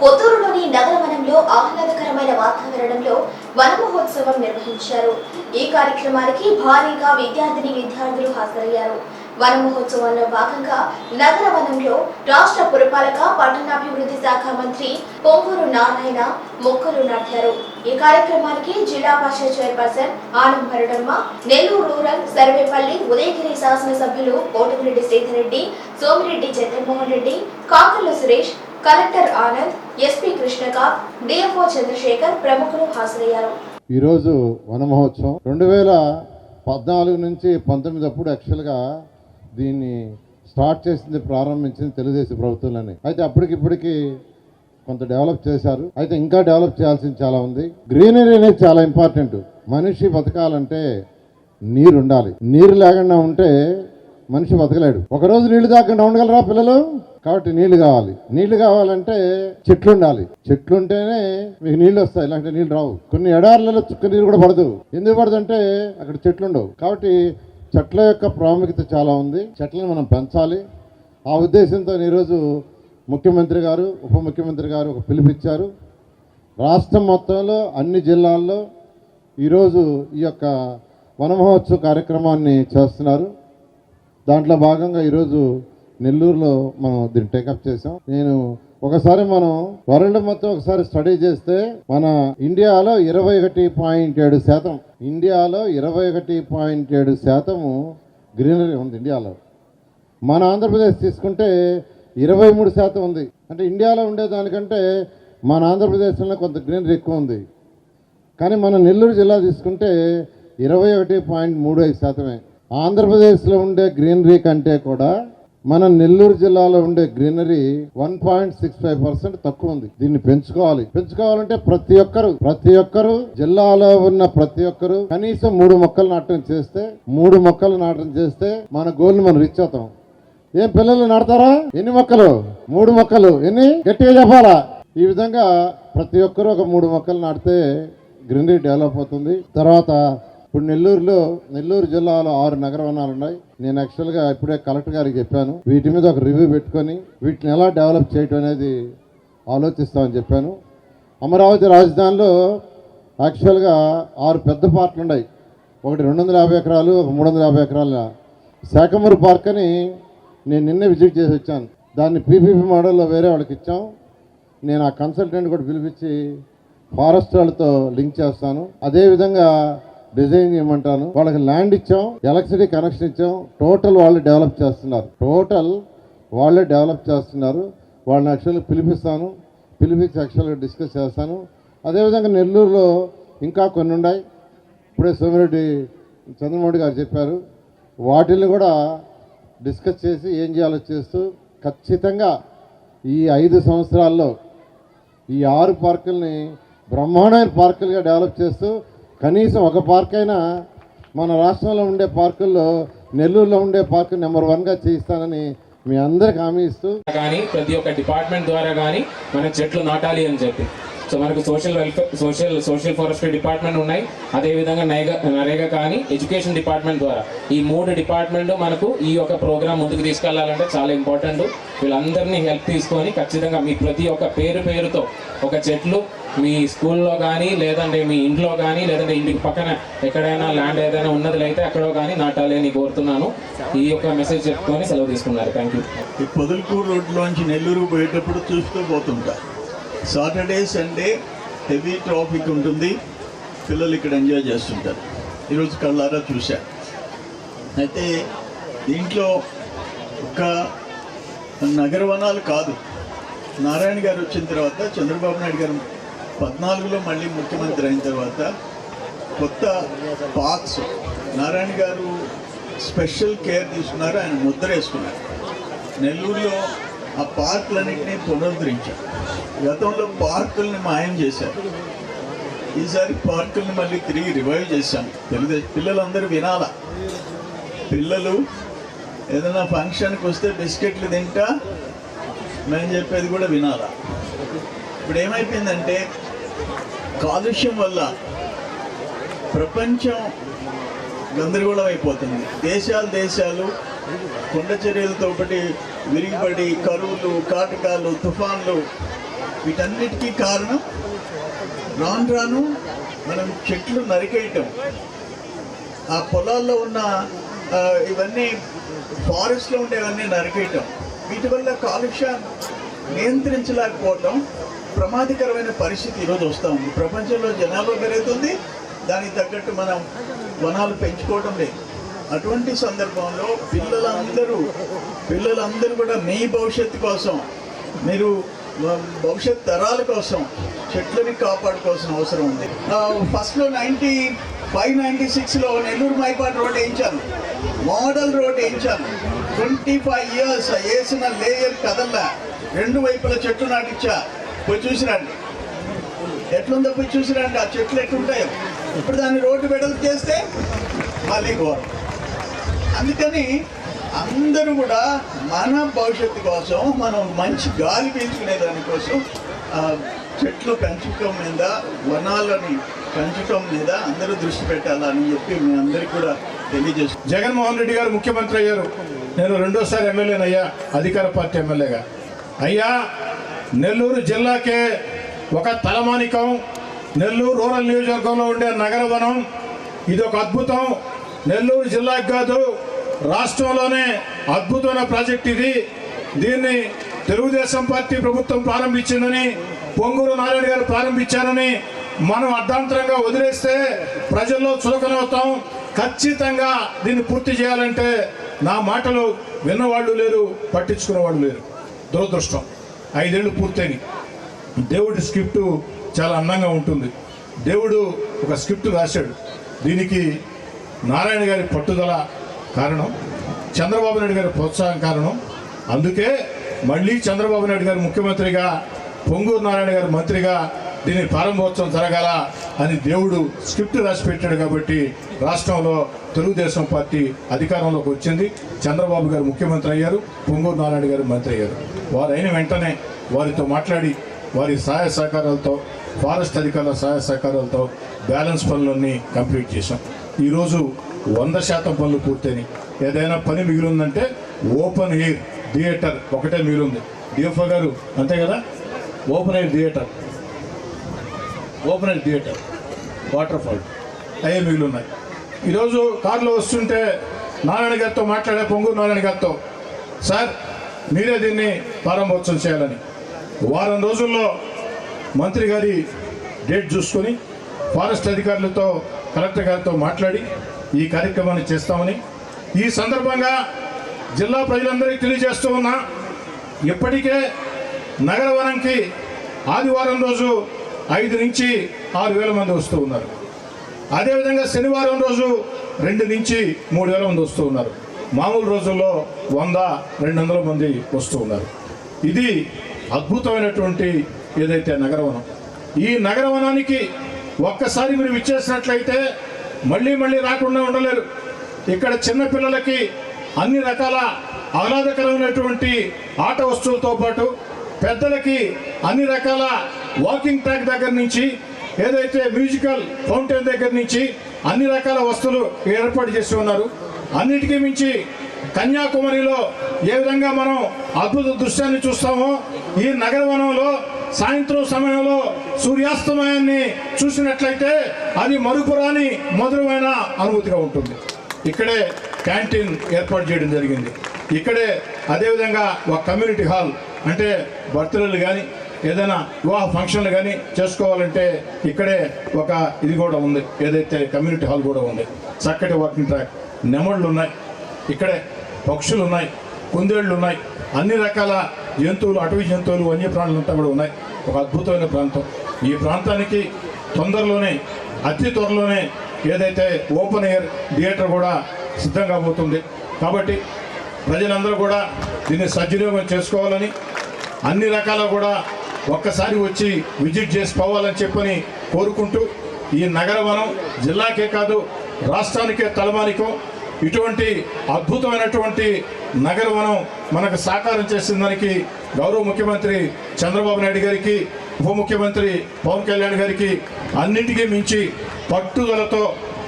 కొత్తూరులోని నగరవనంలో ఆహ్లాదకరమైన వాతావరణంలో వన మహోత్సవం నిర్వహించారు. ఈ కార్యక్రమానికి భారీగా విద్యార్థిని విద్యార్థులు హాజరయ్యారు. వన మహోత్సవంలో భాగంగా నగరవనంలో రాష్ట్ర పురపాలక పట్టణాభివృద్ధి శాఖ మంత్రి పొంగూరు నారాయణ మొక్కలు నాటారు. ఈ కార్యక్రమానికి జిల్లా పరిషత్ చైర్పర్సన్ ఆనం భరడమ్మ నెల్లూరు రూరల్ సర్వేపల్లి ఉదయగిరి శాసనసభ్యులు Kotamreddy Sridhar Reddy Somireddy Jaganmohan Reddy Kakarla Suresh collector Anand SP Krishnakanth DFO Chandrasekhar ప్రముఖులు హాజరయ్యారు. ఈరోజు వన మహోత్సవం రెండు వేల పద్నాలుగు నుంచి పంతొమ్మిది అప్పుడు యాక్చువల్గా దీన్ని స్టార్ట్ చేసింది ప్రారంభించింది తెలుగుదేశం ప్రభుత్వంలోనే. అయితే అప్పటికిప్పటికి కొంత డెవలప్ చేశారు. అయితే ఇంకా డెవలప్ చేయాల్సింది చాలా ఉంది. గ్రీనరీ అనేది చాలా ఇంపార్టెంట్ మనిషి బతకాలంటే నీరు ఉండాలి నీరు లేకుండా ఉంటే మనిషి బతకలేడు. ఒకరోజు నీళ్ళు తాకుండా ఉండగలరా పిల్లలు? కాబట్టి నీళ్ళు కావాలి. నీళ్ళు కావాలంటే చెట్లు ఉండాలి. చెట్లు ఉంటేనే మీకు నీళ్ళు వస్తాయి. ఇలాంటి నీళ్ళు రావు. కొన్ని ఎడార్లలో చుక్క నీరు కూడా పడదు. ఎందుకు పడదు అంటే అక్కడ చెట్లు ఉండవు. కాబట్టి చెట్ల యొక్క ప్రాముఖ్యత చాలా ఉంది. చెట్లను మనం పెంచాలి. ఆ ఉద్దేశంతో ఈరోజు ముఖ్యమంత్రి గారు ఉప ముఖ్యమంత్రి గారు ఒక పిలుపిచ్చారు రాష్ట్రం మొత్తంలో అన్ని జిల్లాల్లో ఈరోజు ఈ యొక్క వనమహోత్సవ కార్యక్రమాన్ని చేస్తున్నారు. దాంట్లో భాగంగా ఈరోజు నెల్లూరులో మనం దీన్ని టేకప్ చేసాం నేను ఒకసారి మనం వరల్డ్ మొత్తం ఒకసారి స్టడీ చేస్తే మన ఇండియాలో ఇరవై ఒకటి పాయింట్ ఏడు శాతం ఇండియాలో ఇరవై ఒకటి పాయింట్ ఏడు శాతము గ్రీనరీ ఉంది ఇండియాలో. మన ఆంధ్రప్రదేశ్ తీసుకుంటే ఇరవై మూడు శాతం ఉంది. అంటే ఇండియాలో ఉండేదానికంటే మన ఆంధ్రప్రదేశ్లో కొంత గ్రీనరీ ఎక్కువ ఉంది. కానీ మన నెల్లూరు జిల్లా తీసుకుంటే ఇరవై ఒకటి పాయింట్ మూడు ఐదు శాతమే. ఆంధ్రప్రదేశ్లో ఉండే గ్రీనరీ కంటే కూడా మన నెల్లూరు జిల్లాలో ఉండే greenery one point six five percent తక్కువ ఉంది. దీన్ని పెంచుకోవాలి. పెంచుకోవాలంటే ప్రతి ఒక్కరు ప్రతి ఒక్కరు జిల్లాలో ఉన్న ప్రతి ఒక్కరు కనీసం మూడు మొక్కలు నాటడం చేస్తే మూడు మొక్కలు నాటడం చేస్తే మన గోల్ని మనం రీచ్ అవుతాం. ఏం పిల్లలు నాడతారా ఎన్ని మొక్కలు? మూడు మొక్కలు. ఎన్ని? గట్టిగా చెప్పాలా? ఈ విధంగా ప్రతి ఒక్కరు ఒక మూడు మొక్కలు నాటితే గ్రీనరీ డెవలప్ అవుతుంది. తర్వాత ఇప్పుడు నెల్లూరులో నెల్లూరు జిల్లాలో ఆరు నగర వనాలు ఉన్నాయి. నేను యాక్చువల్గా ఇప్పుడే కలెక్టర్ గారికి చెప్పాను. వీటి మీద ఒక రివ్యూ పెట్టుకొని వీటిని ఎలా డెవలప్ చేయటం అనేది ఆలోచిస్తామని చెప్పాను. అమరావతి రాజధానిలో యాక్చువల్గా ఆరు పెద్ద పార్కులు ఉన్నాయి. ఒకటి రెండు వందల యాభై ఎకరాలు ఒక మూడు వందల యాభై ఎకరాల శాఖమూరు పార్క్ అని నేను నిన్నే విజిట్ చేసి వచ్చాను. దాన్ని పీపీపీ మోడల్లో వేరే వాళ్ళకి ఇచ్చాం. నేను ఆ కన్సల్టెంట్ కూడా పిలిపించి ఫారెస్ట్ వాళ్ళతో లింక్ చేస్తాను. అదేవిధంగా డిజైన్ ఇవ్వమంటాను వాళ్ళకి ల్యాండ్ ఇచ్చాం ఎలక్ట్రిసిటీ కనెక్షన్ ఇచ్చాం టోటల్ వాళ్ళు డెవలప్ చేస్తున్నారు. టోటల్ వాళ్ళే డెవలప్ చేస్తున్నారు. వాళ్ళని యాక్చువల్గా పిలిపిస్తాను. పిలిపించి యాక్చువల్గా డిస్కస్ చేస్తాను. అదేవిధంగా నెల్లూరులో ఇంకా కొన్ని ఉన్నాయి. ఇప్పుడే సోమిరెడ్డి చంద్రమౌళి గారు చెప్పారు. వాటిని కూడా డిస్కస్ చేసి ఏం చేయాలో చేస్తూ ఖచ్చితంగా ఈ ఐదు సంవత్సరాల్లో ఈ ఆరు పార్కుల్ని బ్రహ్మాండమైన పార్కులుగా డెవలప్ చేస్తూ కనీసం ఒక పార్క్ అయినా మన రాష్ట్రంలో ఉండే పార్కుల్లో నెల్లూరులో ఉండే పార్క్ నెంబర్ వన్గా చేయిస్తానని మీ అందరికి హామీ ఇస్తూ కానీ ప్రతి ఒక్క డిపార్ట్మెంట్ ద్వారా కానీ మనం చెట్లు నాటాలి అని చెప్పి. సో మనకు social welfare social social forestry department ఉన్నాయి. అదేవిధంగా నైగా నరేగా కానీ ఎడ్యుకేషన్ డిపార్ట్మెంట్ ద్వారా. ఈ మూడు డిపార్ట్మెంట్ మనకు ఈ యొక్క ప్రోగ్రామ్ ముందుకు తీసుకెళ్ళాలంటే చాలా ఇంపార్టెంట్ వీళ్ళందరినీ హెల్ప్ తీసుకొని ఖచ్చితంగా మీ ప్రతి ఒక్క పేరు పేరుతో ఒక చెట్లు మీ స్కూల్లో కానీ లేదంటే మీ ఇంట్లో కానీ లేదంటే ఇంటికి పక్కన ఎక్కడైనా ల్యాండ్ ఏదైనా ఉన్నది అయితే అక్కడో కానీ నాటాలి అని కోరుతున్నాను. ఈ యొక్క మెసేజ్ చెప్పుకొని సెలవు తీసుకున్నారు. థ్యాంక్ యూ ఈ పొదలకూరు రోడ్లోంచి నెల్లూరు పోయేటప్పుడు చూస్తూ పోతుంటా. సాటర్డే సండే హెవీ ట్రాఫిక్ ఉంటుంది. పిల్లలు ఇక్కడ ఎంజాయ్ చేస్తుంటారు. ఈరోజు కళ్ళారా చూశా. అయితే దీంట్లో ఒక నగరవనాలు కాదు. నారాయణ గారు వచ్చిన తర్వాత చంద్రబాబు నాయుడు గారు పద్నాలుగులో మళ్ళీ ముఖ్యమంత్రి అయిన తర్వాత కొత్త పార్క్స్ నారాయణ గారు స్పెషల్ కేర్ తీసుకున్నారు ఆయన ముద్ర వేసుకున్నారు. నెల్లూరులో ఆ పార్కులన్నింటినీ పునరుద్ధరించారు. గతంలో పార్కుల్ని మాయం చేశారు. ఈసారి పార్కుల్ని మళ్ళీ తిరిగి రివైవ్ చేశాం. తెలుగుదేశం పిల్లలందరూ వినాలా. పిల్లలు ఏదైనా ఫంక్షన్కి వస్తే బిస్కెట్లు తింటా మేము చెప్పేది కూడా వినాలా. ఇప్పుడు ఏమైపోయిందంటే కాలుష్యం వల్ల ప్రపంచం గందరగోళం అయిపోతుంది దేశాలు దేశాలు కొండ చర్యలతో ఒకటి విరిగిపడి కరువులు కాటకాలు తుఫాన్లు వీటన్నిటికీ కారణం రాను రాను మనం చెట్లు నరికేయటం. ఆ పొలాల్లో ఉన్న ఇవన్నీ ఫారెస్ట్లో ఉండేవన్నీ నరికేయటం. వీటి వల్ల కాలుష్యం నియంత్రించలేకపోవటం ప్రమాదకరమైన పరిస్థితి ఈరోజు వస్తూ ఉంది. ప్రపంచంలో జనాభా పెరుగుతుంది. దానికి తగ్గట్టు మనం వనాలు పెంచుకోవడం లేదు. అటువంటి సందర్భంలో పిల్లలందరూ పిల్లలందరూ కూడా మీ భవిష్యత్తు కోసం మీరు భవిష్యత్ తరాల కోసం చెట్లని కాపాడుకోవాల్సిన అవసరం ఉంది. ఫస్ట్లో నైంటీ ఫైవ్ నైంటీ సిక్స్లో నెల్లూరు మైపాట్ రోడ్ వేయించాను మోడల్ రోడ్ వేయించాను ట్వంటీ ఫైవ్ ఇయర్స్ వేసిన లేయర్ కదల్లా. రెండు వైపుల చెట్లు నాటిచ్చా పోయి చూసిరండి. ఎట్లుందో పోయి చూసిరండి ఆ చెట్లు ఎట్లుంటాయో. ఇప్పుడు దాన్ని రోడ్డు వెడల్పు చేస్తే మళ్ళీ ఘోరం. అందుకని అందరూ కూడా మన భవిష్యత్తు కోసం మనం మంచి గాలి పీల్చుకునే దానికోసం ఆ, చెట్లు పెంచటం మీద వనాలని పెంచడం మీద అందరూ దృష్టి పెట్టాలని చెప్పి మీ అందరికీ కూడా తెలియజేస్తున్నాను జగన్మోహన్ రెడ్డి గారు ముఖ్యమంత్రి అయ్యారు. నేను రెండోసారి ఎమ్మెల్యేనయ్యా అధికార పార్టీ ఎమ్మెల్యేగా. అయ్యా నెల్లూరు జిల్లాకే ఒక తలమానికం. నెల్లూరు రూరల్ నియోజకవర్గంలో ఉండే నగరవనం. ఇది ఒక అద్భుతం. నెల్లూరు జిల్లాకి కాదు రాష్ట్రంలోనే అద్భుతమైన ప్రాజెక్ట్ ఇది. దీన్ని తెలుగుదేశం పార్టీ ప్రభుత్వం ప్రారంభించిందని పొంగూరు నారాయణ గారు ప్రారంభించారని మనం అర్ధాంతరంగా వదిలేస్తే ప్రజల్లో చులకనవుతాం. ఖచ్చితంగా దీన్ని పూర్తి చేయాలంటే నా మాటలు విన్నవాళ్ళు లేరు పట్టించుకునేవాళ్ళు లేరు. దురదృష్టం. ఐదేళ్ళు పూర్తయినాయి. దేవుడి స్క్రిప్ట్ చాలా అందంగా ఉంటుంది. దేవుడు ఒక స్క్రిప్ట్ రాశాడు. దీనికి నారాయణ గారి పట్టుదల కారణం చంద్రబాబు నాయుడు గారి ప్రోత్సాహం కారణం. అందుకే మళ్ళీ చంద్రబాబు నాయుడు గారు ముఖ్యమంత్రిగా పొంగూరు నారాయణ గారు మంత్రిగా దీని ప్రారంభోత్సవం జరగాల అని దేవుడు స్క్రిప్ట్ రాసి పెట్టాడు కాబట్టి రాష్ట్రంలో తెలుగుదేశం పార్టీ అధికారంలోకి వచ్చింది. చంద్రబాబు గారు ముఖ్యమంత్రి అయ్యారు పొంగూరు నారాయణ గారు మంత్రి అయ్యారు. వారు అయిన వెంటనే వారితో మాట్లాడి వారి సహాయ సహకారాలతో ఫారెస్ట్ అధికారుల సహాయ సహకారాలతో బ్యాలెన్స్ పనులన్నీ కంప్లీట్ చేశాం. ఈరోజు వంద శాతం పనులు పూర్తయినాయి. ఏదైనా పని మిగిలిందంటే ఓపెన్ ఎయిర్ థియేటర్ ఒకటే మిగిలింది. డిఎఫ్ఓ గారు అంతే కదా? Open air theatre. Open air theatre water fall. అయ్యే మిగిలి ఉన్నాయి ఈరోజు కారులో వస్తుంటే నారాయణ గారితో మాట్లాడే పొంగూరు నారాయణ గారితో సార్ మీరే దీన్ని ప్రారంభోత్సవం చేయాలని. వారం రోజుల్లో మంత్రి గారి డేట్ చూసుకొని ఫారెస్ట్ అధికారులతో కలెక్టర్ గారితో మాట్లాడి ఈ కార్యక్రమాన్ని చేస్తామని. ఈ సందర్భంగా జిల్లా ప్రజలందరికీ తెలియజేస్తూ ఉన్నా ఇప్పటికే నగర వనంకి ఆదివారం రోజు ఐదు నుంచి ఆరు వేల మంది వస్తూ ఉన్నారు. అదేవిధంగా శనివారం రోజు రెండు నుంచి మూడు వేల మంది వస్తూ ఉన్నారు. మామూలు రోజుల్లో వంద రెండు వందల మంది వస్తూ ఉన్నారు. ఇది అద్భుతమైనటువంటి ఏదైతే నగరవనం ఈ నగరవనానికి ఒక్కసారి మీరు విచ్చేసినట్లయితే మళ్ళీ మళ్ళీ రాకుండా ఉండలేరు. ఇక్కడ చిన్నపిల్లలకి అన్ని రకాల ఆహ్లాదకరమైనటువంటి ఆట వస్తువులతో పాటు పెద్దలకి అన్ని రకాల వాకింగ్ ట్రాక్ దగ్గర నుంచి ఏదైతే మ్యూజికల్ ఫౌంటైన్ దగ్గర నుంచి అన్ని రకాల వస్తువులు ఏర్పాటు చేసి ఉన్నారు. అన్నిటికీ మించి కన్యాకుమారిలో ఏ విధంగా మనం అద్భుత దృశ్యాన్ని చూస్తామో ఈ నగరవనంలో సాయంత్రం సమయంలో సూర్యాస్తమయాన్ని చూసినట్లయితే అది మరుపురాని మధురమైన అనుభూతిగా ఉంటుంది. ఇక్కడే క్యాంటీన్ ఏర్పాటు చేయడం జరిగింది. ఇక్కడే అదేవిధంగా ఒక కమ్యూనిటీ హాల్ అంటే బర్త్డేలు కానీ ఏదైనా వివాహ ఫంక్షన్లు కానీ చేసుకోవాలంటే ఇక్కడే ఒక ఇది కూడా ఉంది. ఏదైతే కమ్యూనిటీ హాల్ కూడా ఉంది. చక్కటి వాకింగ్ ట్రాక్. నెమళ్ళు ఉన్నాయి. ఇక్కడే పక్షులు ఉన్నాయి. కుందేళ్ళు ఉన్నాయి. అన్ని రకాల జంతువులు అటవీ జంతువులు వన్యప్రాణులు అంతా కూడా ఉన్నాయి. ఒక అద్భుతమైన ప్రాంతం. ఈ ప్రాంతానికి తొందరలోనే అతి త్వరలోనే ఏదైతే ఓపెన్ ఎయిర్ థియేటర్ కూడా సిద్ధం కాబోతుంది. కాబట్టి ప్రజలందరూ కూడా దీన్ని సద్వినియోగం చేసుకోవాలని అన్ని రకాల కూడా ఒక్కసారి వచ్చి విజిట్ చేసి పోవాలని చెప్పని కోరుకుంటూ ఈ నగరవనం జిల్లాకే కాదు రాష్ట్రానికే తలమానికం. ఇటువంటి అద్భుతమైనటువంటి నగరవనం మనకు సాకారం చేసిన దానికి గౌరవ ముఖ్యమంత్రి చంద్రబాబు నాయుడు గారికి ఉప ముఖ్యమంత్రి పవన్ కళ్యాణ్ గారికి అన్నింటికీ మించి పట్టుదలతో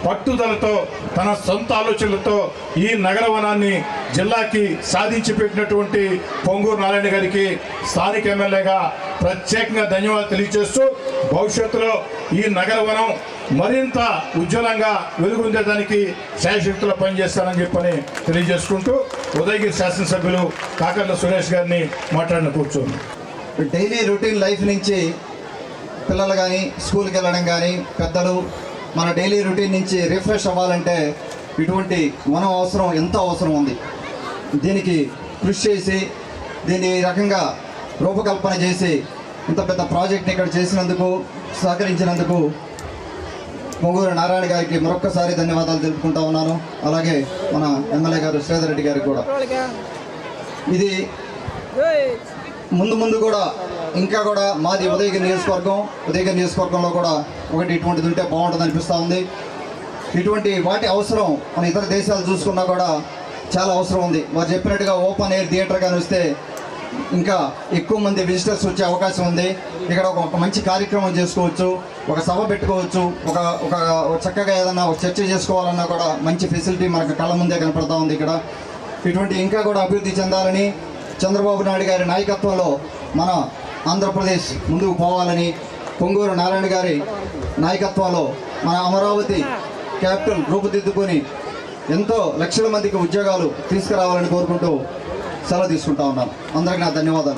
పట్టుదలతో తన సొంత ఆలోచనలతో ఈ నగరవనాన్ని జిల్లాకి సాధించి పెట్టినటువంటి పొంగూరు నారాయణ గారికి స్థానిక ఎమ్మెల్యేగా ప్రత్యేకంగా ధన్యవాదాలు తెలియజేస్తూ భవిష్యత్తులో ఈ నగర వనం మరింత ఉజ్వలంగా వెలుగొందేదానికి శాయశక్తులు పనిచేస్తానని చెప్పని తెలియజేసుకుంటూ ఉదయగిరి శాసనసభ్యులు కాకర్ల సురేష్ గారిని మాట్లాడిన కూర్చోండి. డైలీ రొటీన్ లైఫ్ నుంచి పిల్లలు కానీ స్కూల్కి వెళ్ళడం కానీ పెద్దలు మన డైలీ రొటీన్ నుంచి రిఫ్రెష్ అవ్వాలంటే ఇటువంటి వనం అవసరం ఎంతో అవసరం ఉంది. దీనికి కృషి చేసి దీన్ని ఈ రకంగా రూపకల్పన చేసి ఇంత పెద్ద ప్రాజెక్ట్ని ఇక్కడ చేసినందుకు సహకరించినందుకు పొంగూరు నారాయణ గారికి మరొక్కసారి ధన్యవాదాలు తెలుపుకుంటా ఉన్నాను. అలాగే మన ఎమ్మెల్యే గారు శ్రీధర్ రెడ్డి గారికి కూడా. ఇది ముందు ముందు కూడా ఇంకా కూడా మాది ఉదయగిరి నియోజకవర్గం. ఉదయగిరి నియోజకవర్గంలో కూడా ఒకటి ఇటువంటిది ఉంటే బాగుంటుంది అనిపిస్తూ ఉంది. ఇటువంటి వాటి అవసరం మన ఇతర దేశాలు చూసుకున్నా కూడా చాలా అవసరం ఉంది. వారు చెప్పినట్టుగా ఓపెన్ ఎయిర్ థియేటర్ కానీ వస్తే ఇంకా ఎక్కువ మంది విజిటర్స్ వచ్చే అవకాశం ఉంది. ఇక్కడ ఒక మంచి కార్యక్రమం చేసుకోవచ్చు. ఒక సభ పెట్టుకోవచ్చు. ఒక ఒక చక్కగా ఏదన్నా ఒక చర్చ చేసుకోవాలన్నా కూడా మంచి ఫెసిలిటీ మనకు కళ్ళ ముందే కనపడతా ఉంది ఇక్కడ. ఇటువంటి ఇంకా కూడా అభివృద్ధి చెందాలని చంద్రబాబు నాయుడు గారి నాయకత్వంలో మన ఆంధ్రప్రదేశ్ ముందుకు పోవాలని పొంగూరు నారాయణ గారి నాయకత్వంలో మన అమరావతి క్యాపిటల్ రూపుదిద్దుకొని ఎంతో లక్షల మందికి ఉద్యోగాలు తీసుకురావాలని కోరుకుంటూ సెలవు తీసుకుంటా ఉన్నాను అందరికీ నా ధన్యవాదాలు.